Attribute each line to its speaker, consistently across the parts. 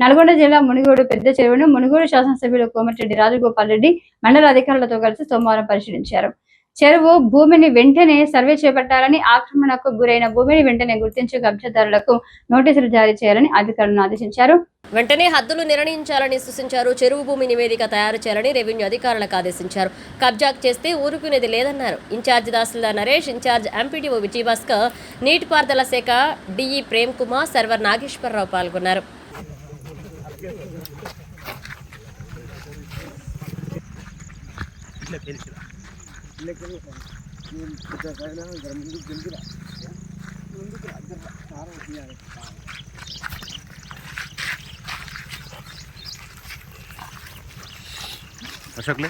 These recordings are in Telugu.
Speaker 1: నల్గొండ జిల్లా మునుగోడు పెద్ద చెరువును మునుగోడు శాసనసభ్యులు కోమటిరెడ్డి రాజగోపాల్ రెడ్డి మండల అధికారులతో కలిసి సోమవారం పరిశీలించారు. చెరువు భూమిని వెంటనే సర్వే చేపట్టాలని ఆక్రమణకు గురైన భూమిని వెంటనే గుర్తించి కబ్జాదారులకు నోటీసులు జారీ చేయాలని అధికారులను ఆదేశించారు.
Speaker 2: వెంటనే హద్దులు నిర్ణయించాలని సూచించారు. చెరువు భూమి నివేదిక తయారు చేయాలని రెవెన్యూ అధికారులకు ఆదేశించారు. కబ్జా చేస్తే ఊరుకునేది లేదన్నారు. Incharge tahsildar Naresh incharge MPDO Vijayabhaskar నీటిపారుదల శాఖ డిఈ ప్రేమ్ కుమార్ సర్వర్ నాగేశ్వరరావు పాల్గొన్నారు.
Speaker 3: అశోక్లే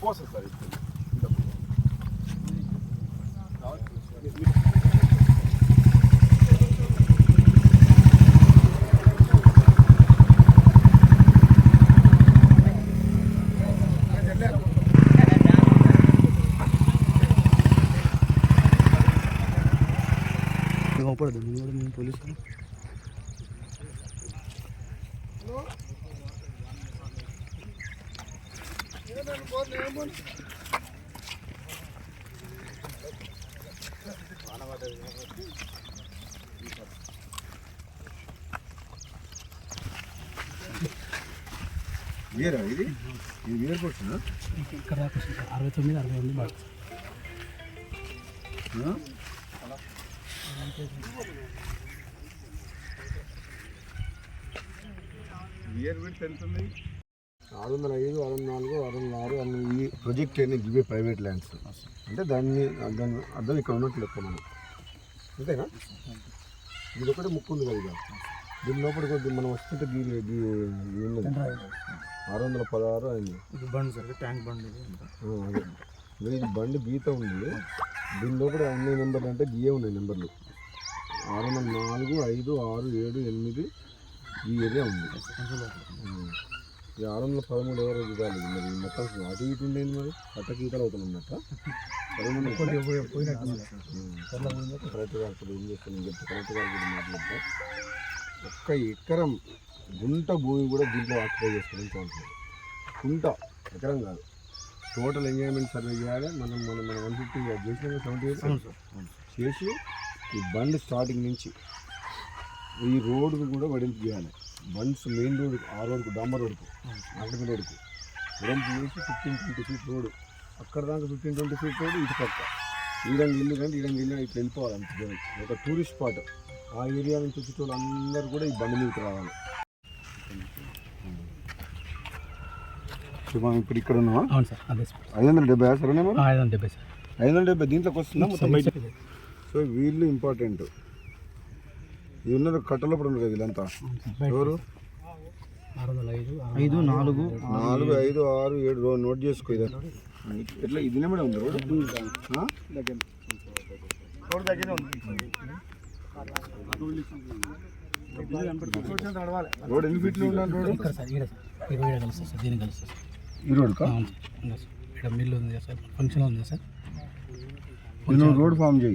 Speaker 4: Posle stavite. Vamos
Speaker 5: por dentro, não é polis. Não.
Speaker 4: వేరా ఇది? ఇది వేరు కొట్టునా
Speaker 5: ఇక్కడ. అరవై తొమ్మిది అరవై ఎనిమిది బాగా
Speaker 4: వేరు పెట్టి తెలుస్తుంది ఆరు వందల ఐదు ఆరు వందల నాలుగు ఆరు వందల ఆరు అన్ని ఈ ప్రాజెక్ట్ అన్ని గివే ప్రైవేట్ ల్యాండ్స్ అంటే దాన్ని దాని అర్థం ఇక్కడ ఉన్నట్టు లెక్క మనం. అంతేనా? ఇది ఒకటి ముక్కు ఉంది కదా. దీని లోపల కొద్ది మనం వస్తుంటే దీ దీ ఇది ఉన్నది ఆరు వందల పదహారు అయింది.
Speaker 5: ఇది బండ్ సార్ ట్యాంక్ బండ్ ఇది
Speaker 4: బండి గీత ఉంది. దీని లోపల అన్ని నెంబర్లు అంటే గీయే ఉన్నాయి నెంబర్లు. ఆరు వందల నాలుగు ఐదు ఆరు ఏడు ఎనిమిది ఈ ఏరియా ఉంది. ఈ ఆరు వందల పదమూడు ఎవరో ఇవ్వాలి మరి మొత్తం అటు ఇటు ఉండేది మరి? అట్ట గీతలు అవుతున్నట్ట పదమూడు
Speaker 5: కొద్దిగా పోయి- పోయినట్టు ఉంది సార్.
Speaker 4: కరెక్ట్ గారు ఇప్పుడు ఏం చేస్తాను చెప్పి. కరెక్ట్ గారు కూడా మాట్లాడతా ఒక్క ఎకరం గుంట భూమి కూడా దీంట్లో ఆక్యుపై చేసుకోవడం చూడండి గుంట ఎకరం కాదు. టోటల్ ఎంజాయ్మెంట్ సర్వే చేయాలి. మనం మనం మనం వన్ ఫిఫ్టీ చేసిన సెవెంటీ. చేసి ఈ బండ్ స్టార్టింగ్ నుంచి ఈ రోడ్డుకు కూడా వెడల్పు చేయాలి. బండ్స్ మెయిన్ రోడ్ ఆ రోడ్కు డాంబర్ రోడ్కు నాగరిక రోడ్కు వెడల్పు చేసి ఫిఫ్టీన్ ట్వంటీ ఫీట్ రోడ్ అక్కడ దాకా ఫిఫ్టీన్ ట్వంటీ ఫీట్ రోడ్ ఇటు పక్క. ఈడంగా ఇల్లు కానీ ఈడంగా ఇల్లు ఇట్లా వెళ్ళిపోవాలి అంత దూరం. ఒక టూరిస్ట్ స్పాట్ ఆ ఏరియా నుంచి వచ్చేటోళ్ళు అందరూ కూడా ఈ బండి మీదకి రావాలి. మనం ఇప్పుడు ఇక్కడ ఉన్నామా
Speaker 5: అవును సార్ అదే సార్.
Speaker 4: ఐదు వందల డెబ్బై సరేనా
Speaker 5: ఐదు వందల డెబ్బై సార్.
Speaker 4: ఐదు వందల డెబ్బై దీంట్లోకి వస్తుందా మొత్తం బయట
Speaker 5: ఇది.
Speaker 4: సో వీళ్ళు ఇంపార్టెంట్ ఇది ఉన్నది కట్టలప్పుడు ఉన్నారు కదా వీళ్ళంతా ఎవరు?
Speaker 5: ఐదు నాలుగు
Speaker 4: నాలుగు ఐదు ఆరు ఏడు నోట్ చేసుకో ఇది. ఎట్లా ఇది ఉంది రోడ్? రోడ్ ఎన్ని ఫీట్లు రోడ్?
Speaker 5: సార్ ఈడ సార్. ఇరవై ఏడు కలుస్తుంది సార్ దీనికి కలుస్తుంది సార్.
Speaker 4: ఈ రోడ్ కా
Speaker 5: అవును సార్ ఇంకా సార్. ఇక్కడ మిల్లు ఉంది సార్ ఫంక్షన్ ఉంది సార్.
Speaker 4: రోడ్ ఫామ్ చేయి.